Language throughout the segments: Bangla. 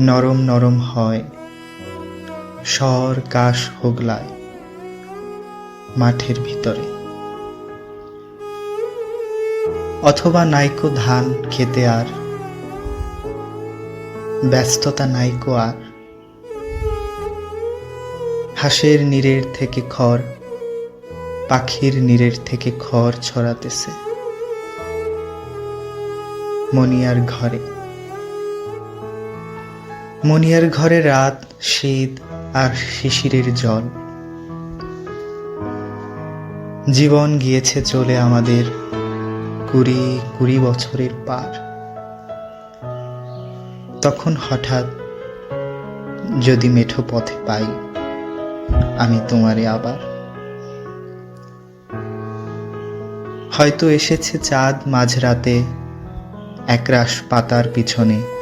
নরম নরম হয়। স্বর কাশ হোগলায় মাঠের ভিতরে। অথবা নাইকো ধান খেতে আর, ব্যস্ততা নাইকো আর। হাঁসের নীরের থেকে খড়, পাখির নীরের থেকে খড় ছড়াতেছে। মনিয়ার ঘরে। মনিয়ার ঘরে রাত, শীত আর শিশিরের জল। জীবন গিয়েছে চলে আমাদের কুড়ি কুড়ি বছরের পার। তখন হঠাৎ যদি মেঠো পথে পাই, আমি তোমারে আবার। হয়তো এসেছে চাঁদ মাঝরাতে, একরাশ পাতার পিছনে।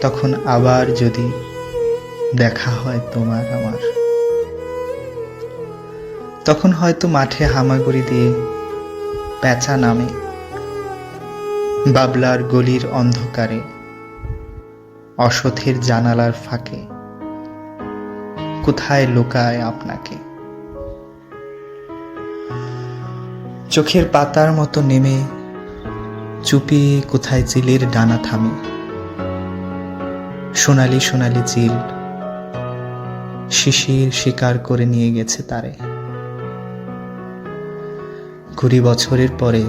তখন আবার যদি দেখা হয় তোমার আমার। তখন হয়তো মাঠে হামাগুড়ি দিয়ে পেঁচা নামে, বাবলার গলির অন্ধকারে, অসথের জানালার ফাঁকে, কোথায় লোকায় আপনাকে? চোখের পাতার মতো নেমে চুপি কোথায় চিলের ডানা থামে। সোনালি সোনালি চিল শিশির শিকার করে নিয়ে গেছে তারে। কুড়ি বছরের পরে,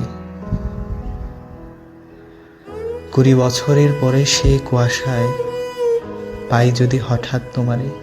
কুড়ি বছরের পরে সে কুয়াশায় পাই যদি হঠাৎ তোমারে।